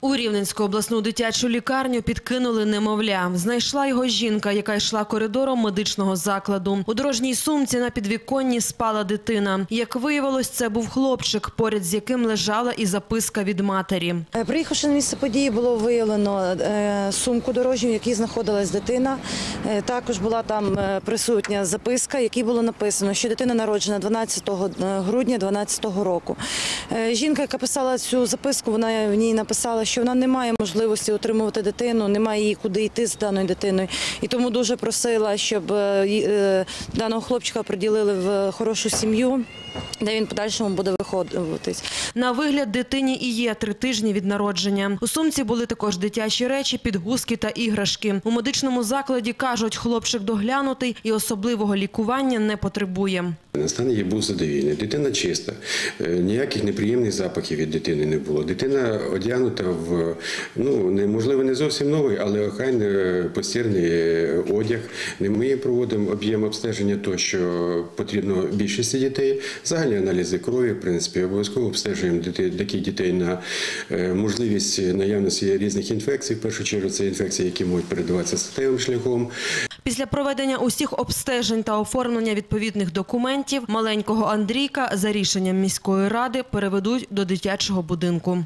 У Рівненську обласну дитячу лікарню підкинули немовля. Знайшла його жінка, яка йшла коридором медичного закладу. У дорожній сумці на підвіконні спала дитина. Як виявилось, це був хлопчик, поряд з яким лежала і записка від матері. Е, Приїхавши на місце події, було виявлено е, сумку дорожню, в якій знаходилась дитина. Е, Також була там присутня записка, в якій було написано, що дитина народжена 12 грудня 2012 року. Жінка, яка писала цю записку, вона в ній написала, що вона не має можливості утримувати дитину, немає їй куди йти з даною дитиною. І тому дуже просила, щоб е, е, даного хлопчика приділили в хорошу сім'ю, де він подальшому буде виходитись. На вигляд дитині і є три тижні від народження. У сумці були також дитячі речі, підгузки та іграшки. У медичному закладі кажуть, хлопчик доглянутий і особливого лікування не потребує. Стан її був задовільний. Дитина чиста, е, ніяких неприємних запахів від дитини не було. Дитина одягнута в ну неможливо не зовсім новий, але охайно постірний е, одяг. Ми проводимо об'єм обстеження, то що потрібно більшості дітей. Загальні аналізи крові, в принципі, обов'язково обстежуємо дітей, таких дітей на е, можливість наявності різних інфекцій. В першу чергу це інфекції, які можуть передаватися статевим шляхом. Після проведення усіх обстежень та оформлення відповідних документів маленького Андрійка за рішенням міської ради переведуть до дитячого будинку.